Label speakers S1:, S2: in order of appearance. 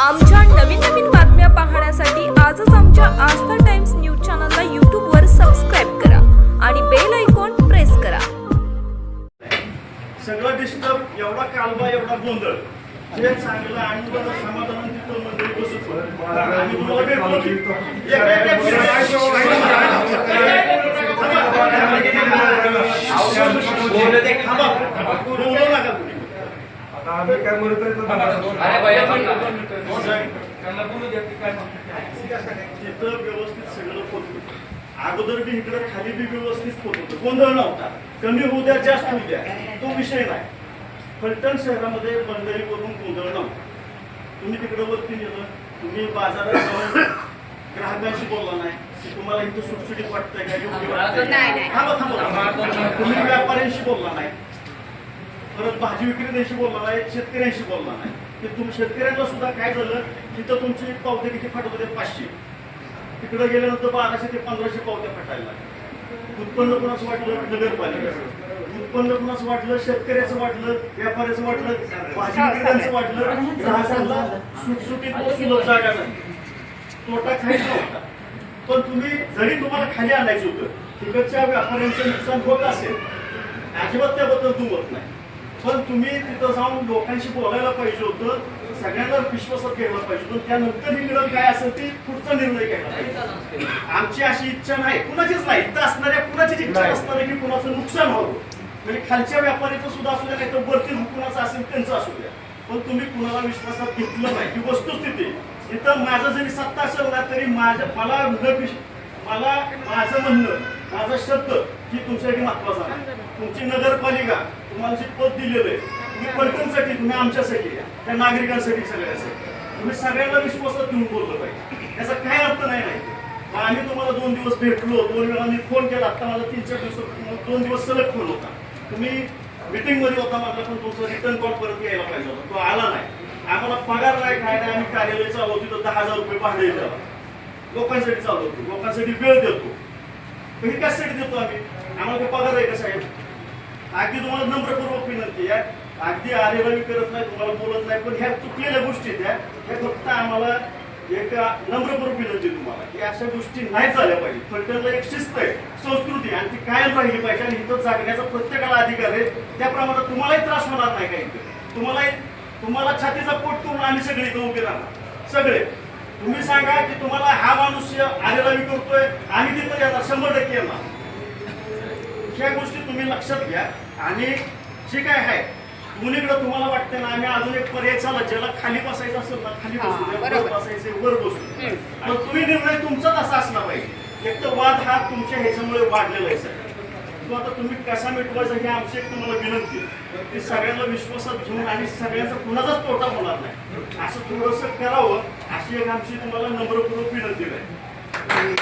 S1: आमच्या नवीन नवीन बातम्या पाहण्यासाठी आजच आमच्या आस्था टाइम्स न्यूज चॅनलला यूट्यूबवर सबस्क्राईब करा आणि बेल ऐकॉन प्रेस करा
S2: सगळं डिस्टर्ब एवढा कालवा एवढा गोंधळ जे आणि समाधान तिथं मंडळी बसत होतं. आणि तुम्हाला भेटलो थांबा. बोलू नका तुम्ही.
S3: आता आम्ही काय म्हणत
S4: अरे
S2: व्यवस्थित सगळं होत होतं. अगोदर बी इकडे खाली बी व्यवस्थित होत होतं गोंधळ नव्हता कमी होऊ द्या जास्त होऊ द्या तो विषय नाही फलटण शहरामध्ये मंडळीवरून गोंधळ नव्हता तुम्ही तिकडे वरती नेलं तुम्ही बाजारात जाऊन ग्राहकांशी बोलला नाही की तुम्हाला इथं सुटसुटीत वाटतंय का योग्य वाटतंय थांबा, थांबा. तुम्ही व्यापाऱ्यांशी बोलला नाही परत भाजी विक्रेत्यांशी बोलला नाही शेतकऱ्यांशी बोलला नाही की तुम्ही शेतकऱ्यांना सुद्धा काय झालं तिथं तुमची पावते किती फाटत होते पाचशे. तिकडे गेल्यानंतर बाराशे ते पंधराशे पावत्या फाटायला लागल्या. उत्पन्न कुणाचं वाटलं नगरपालिकेचं. उत्पन्न कुणाचं वाटलं शेतकऱ्याचं वाटलं व्यापाऱ्याचं वाटलं भाजी विक्रेत्यांचं वाटलं ग्राहकांना सुटसुटीत सुलभ जागा नाही. तोटा खायचा नव्हता पण तुम्ही जरी तुम्हाला खाली आणायचं होतं तिकडच्या व्यापाऱ्यांचं नुकसान होत असेल अजिबात त्याबद्दल दुमत नाही. पण तुम्ही तिथं जाऊन लोकांशी बोलायला पाहिजे होतं सगळ्यांना विश्वासात घ्यायला पाहिजे होतं. त्यानंतर निर्णय काय असेल ते पुढचा निर्णय घ्यायला पाहिजे. आमची अशी इच्छा नाही कुणाचीच नाही. इथं असणाऱ्या कुणाचीच इच्छा
S3: नाही.
S2: नसणार की कुणाचं नुकसान व्हावं. म्हणजे खालच्या व्यापाऱ्याचं सुद्धा असू द्या नाही तर वरती कुणाचं असेल त्यांचं असू द्या. पण तुम्ही कुणाला विश्वासात घेतलं नाही. ही वस्तुस्थिती इथं माझं जरी सत्ता असेल ना तरी माझ्या मला मला माझं म्हणणं माझा शब्द ही तुमच्यासाठी महत्त्वाचा नाही तुमची नगरपालिका तुम्हाला जे पद दिलेलं आहे तुम्ही पलटणसाठी तुम्ही आमच्यासाठी या त्या नागरिकांसाठी सगळ्यासाठी तुम्ही सगळ्यांना विश्वासात घेऊन बोललं पाहिजे. याचा काय अर्थ नाही मग आम्ही तुम्हाला दोन दिवस भेटलो दोन वेळा मी फोन केला. आता मला तीन चार दिवस दोन दिवस सलग फोन होता. तुम्ही मिटिंगमध्ये होता म्हटलं पण तुमचा रिटर्न कॉल परत यायला पाहिजे होता. तो आला नाही. आम्हाला पगार नाही काय नाही आम्ही कार्यालय चालवतो तिथं दहा हजार रुपये भाडे द्यावा लोकांसाठी चालवतो. लोकांसाठी वेळ देतो. हे कशासाठी देतो आम्ही. आम्हाला काही पगार आहे का साहेब. अगदी तुम्हाला नम्रपूर्वक विनंती आहे. अगदी आरेरावी करत नाही तुम्हाला बोलत नाही पण ह्या चुकलेल्या गोष्टी त्या ह्या. फक्त आम्हाला एक नम्रपूर्वक विनंती तुम्हाला की अशा गोष्टी नाही झाल्या पाहिजे. फलटणला एक शिस्त आहे संस्कृती आणि ती कायम राहिली पाहिजे आणि इथं जागण्याचा प्रत्येकाला अधिकार आहे. त्या प्रमाणात तुम्हालाही त्रास होणार नाही काही. तुम्हालाही तुम्हाला छातीचा पोट करून आम्ही सगळे इथं उभे राहणार. सगळे. तुम्ही सांगा की तुम्हाला हा माणूस आरेरावी करतोय आम्ही तिथं येणार शंभर टक्के येणार ह्या गोष्टी तुम्ही लक्षात घ्या. आणि जे काय आहे मुलीकडे तुम्हाला वाटतं ना आम्ही अजून एक पर्याय चालला ज्याला खाली बसायचं असेल ना खाली बसू वर. बसायचे वर बसू. पण तुम्ही निर्णय तुमचाच असा असला पाहिजे. एक तर वाद हा तुमच्या ह्याच्यामुळे वाढलेला आहे सर. तो आता तुम्ही कसा मिटवायचा ही आमची एक तुम्हाला विनंती ती सगळ्यांना विश्वासात घेऊन आणि सगळ्यांचा कुणाचाच तोटा होणार नाही. असं थोडंसं करावं अशी एक आमची तुम्हाला नम्रपूर्वक विनंती आहे.